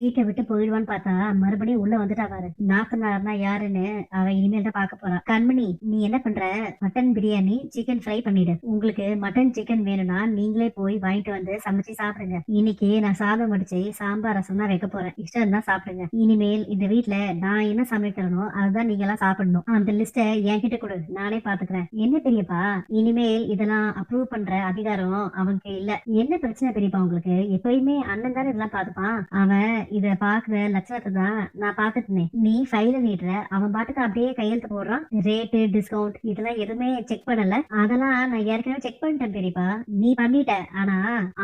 வீட்டை விட்டு போயிடுவான்னு பார்த்தா மறுபடியும் உள்ள வந்துட்டா பாரு. நாக்குனார்னா யாருன்னு அவ இனிமேல் தான் பார்க்க போறான் கண்மணி நீ என்ன பண்ற? மட்டன் பிரியாணி சிக்கன் ஃப்ரை பண்ணிடு. உங்களுக்கு மட்டன் சிக்கன் வேணும்னா நீங்களே போய் வாங்கிட்டு வந்து சமைச்சு சாப்பிடுங்க. இன்னைக்கு நான் சாதம் வடிச்சு சாம்பார் ரசம் தான் வைக்க போறேன். இஷ்டம் தான் சாப்பிடுங்க. இனிமேல் இந்த வீட்டுல நான் என்ன சமைக்கிறேனோ அதுதான் நீங்க எல்லாம் சாப்பிடணும். அந்த லிஸ்ட என்கிட்ட கொடு. நானே பாத்துக்கிறேன். என்ன பெரியப்பா? இனிமேல் இதெல்லாம் அப்ரூவ் பண்ற அதிகாரம் அவனுக்கு இல்ல. என்ன பிரச்சனை பெரியப்பா உங்களுக்கு? எப்பயுமே அண்ணன் தானே இதெல்லாம் பாத்துப்பான். அவன் இத பாக்குற லட்சணத்தை தான் நான் பாத்துட்டேன். நீ ஃபைல நீடுற அவன் பாட்டுக்கு அப்படியே கையெழுத்து போடுறான். ரேட்டு டிஸ்கவுண்ட் இதெல்லாம் எதுவுமே செக் பண்ணல. அதெல்லாம் நான் ஏற்கனவே செக் பண்ணிட்டேன் பெரியப்பா. நீ பண்ணிட்ட ஆனா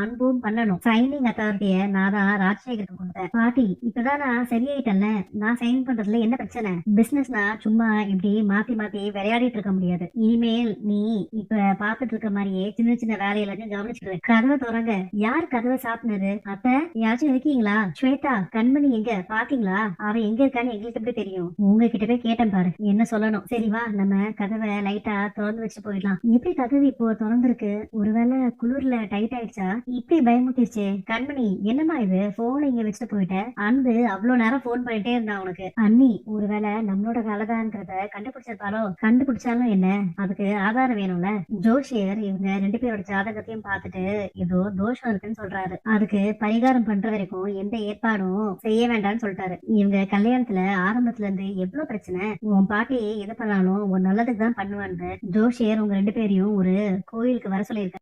அன்பும் பண்ணணும். சைனிங் அத்தாரிட்டிய நான் தான் ராஜசேகருக்கு கொடுத்தேன். பாட்டி இப்பதான் நான் சரியாயிட்டேன்ல. நான் சைன் பண்றதுல என்ன பிரச்சனை? பிசினஸ்னா சும்மா இப்படி மாத்தி மாத்தி விளையாடிட்டு இருக்க முடியாது. இனிமேல் நீ இப்ப பாத்துட்டு இருக்க மாதிரியே சின்ன சின்ன வேலையில கவனிச்சுக்கிறேன் கதவை தொடங்க யார் கதவை சாப்பினது அத்தை யாராச்சும் இருக்கீங்களா? ஸ்வேதா கண்மணி எங்க? பாத்தீங்களா? அவ எங்க இருக்கான்னு எங்களுக்கு எப்படி தெரியும்? உங்ககிட்ட போய் கேட்டேன் பாரு. என்ன சொல்லணும்? சரி வா. நம்ம கதவை லைட்டா திறந்து வச்சு போயிடலாம். எப்படி கதவு இப்போ திறந்துருக்கு? ஒருவேளை குளிர்ல டைட் ஆயிடுச்சா? இப்படி பயமுத்திருச்சு கண்மணி என்னம்மா இது? போன் இங்க வச்சுட்டு போயிட்ட. அன்பு அவ்வளவு நேரம் போன் பண்ணிட்டே இருந்தா உனக்கு. அண்ணி ஒருவேளை நம்மளோட கலதான்றத கண்டுபிடிச்சிருப்பாளோ? கண்டுபிடிச்சாலும் என்ன? அதுக்கு ஆதாரம் வேணும்ல? ஜோஷியர் இவங்க ரெண்டு பேரோட ஜாதகத்தையும் பார்த்துட்டு ஏதோ தோஷம் இருக்குன்னு சொல்றாரு. அதுக்கு பரிகாரம் பண்ற வரைக்கும் எந்த ஏற்பாடும் செய்ய வேண்டாம்னு சொல்லிட்டாரு. இவங்க கல்யாணத்துல ஆரம்பத்துல இருந்து எவ்வளவு பிரச்சனை? உன் பாட்டி எது பண்ணாலும் ஒரு நல்லதுக்கு தான் பண்ணுவான்னு ஜோஷியர் உங்க ரெண்டு பேரையும் ஒரு கோயிலுக்கு வர சொல்லியிருக்காரு.